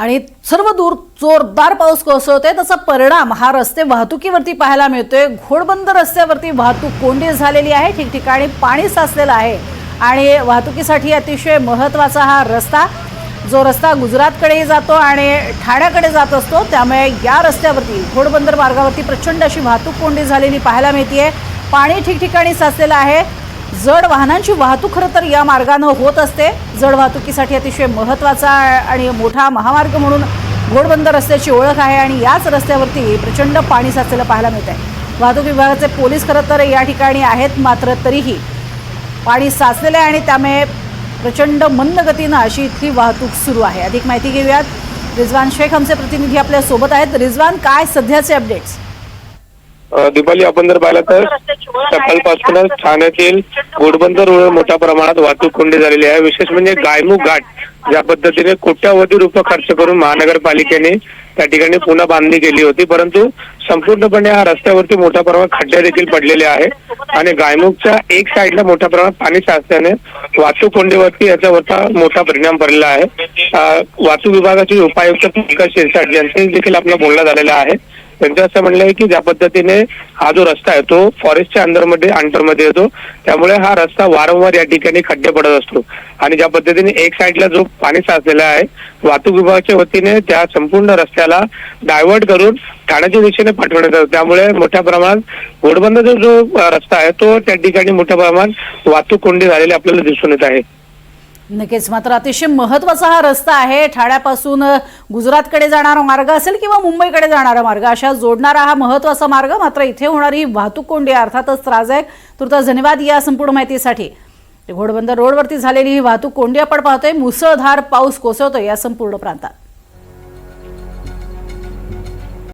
आणि सर्व दूर जोरदार पाऊस कोसळतोय त्याचा परिणाम हा रस्ते वाहतुकीवरती पाहायला मिळतोय. घोडबंद रस्त्यावरती वाहतूक कोंडी झालेली आहे ठिकठिकाणी पाणी साचलेलं आहे आणि वाहतुकीसाठी अतिशय महत्त्वाचा हा रस्ता जो रस्ता गुजरातकडेही जातो आणि ठाण्याकडे जात असतो त्यामुळे या रस्त्यावरती घोडबंदर मार्गावरती प्रचंड अशी वाहतूक कोंडी झालेली पाहायला मिळते पाणी ठिकठिकाणी साचलेलं आहे. जड वाहनांची वाहतूक खरं तर या मार्गानं होत असते. जड वाहतुकीसाठी अतिशय महत्त्वाचा आणि मोठा महामार्ग म्हणून घोडबंदर रस्त्याची ओळख आहे आणि याच रस्त्यावरती प्रचंड पाणी साचलेलं पाहायला मिळत आहे वाहतूक विभागाचे पोलीस खरं तर या ठिकाणी आहेत मात्र तरीही पाणी साचलेलं आहे आणि त्यामुळे प्रचंड मंद गतीनं अशी इथली वाहतूक सुरू आहे. अधिक माहिती घेऊयात. रिजवान शेख आमचे प्रतिनिधी आपल्यासोबत आहेत. रिजवान काय सध्याचे अपडेट्स दीपाली आपण जर पाहिलं तर सकाळपासूनच ठाण्यातील घोडबंदर रोड मोठ्या प्रमाणात वाहतूक कोंडी झालेली आहे. विशेष म्हणजे गायमुख घाट ज्या पद्धतीने कोट्यावधी रुपये खर्च करून महानगरपालिकेने त्या ठिकाणी पुन्हा बांधणी केली होती. परंतु संपूर्णपणे हा रस्त्यावरती मोठ्या प्रमाणात खड्डे देखील पडलेले आहे आणि गायमुखच्या एक साईडला मोठ्या प्रमाणात पाणी साचल्याने वाहतूक कोंडीवरती याच्यावरचा मोठा परिणाम पडलेला आहे. वाहतूक विभागाचे उपायुक्त पंकज शिरसाट यांचे देखील आपला बोलणं झालेला आहे. त्यांचं असं म्हणणं आहे की ज्या पद्धतीने हा जो रस्ता आहे तो फॉरेस्टच्या अंडरमध्ये अंडरमध्ये येतो त्यामुळे हा रस्ता वारंवार या ठिकाणी खड्डे पडत असतो. आणि ज्या पद्धतीने एक साईडला जो पाणी साचलेला आहे वाहतूक विभागाच्या वतीने त्या संपूर्ण रस्त्याला डायव्हर्ट करून ठाण्याच्या दिशेने पाठवण्यात येतो त्यामुळे मोठ्या प्रमाणात घोडबंदरचा जो रस्ता आहे तो त्या ठिकाणी मोठ्या प्रमाणात वाहतूक कोंडी झालेली आपल्याला दिसून येत आहे. नक्कीच. मात्र अतिशय महत्त्वाचा हा रस्ता आहे. ठाण्यापासून गुजरातकडे जाणारा मार्ग असेल किंवा मुंबईकडे जाणारा मार्ग अशा जोडणारा हा महत्त्वाचा मार्ग. मात्र इथे होणारी ही वाहतूक कोंडी अर्थातच त्रासदायक तुर्तास धन्यवाद या संपूर्ण माहितीसाठी. घोडबंदर रोडवरती झालेली ही वाहतूक कोंडी आपण पाहतोय. मुसळधार पाऊस कोसळतोय या संपूर्ण प्रांतात.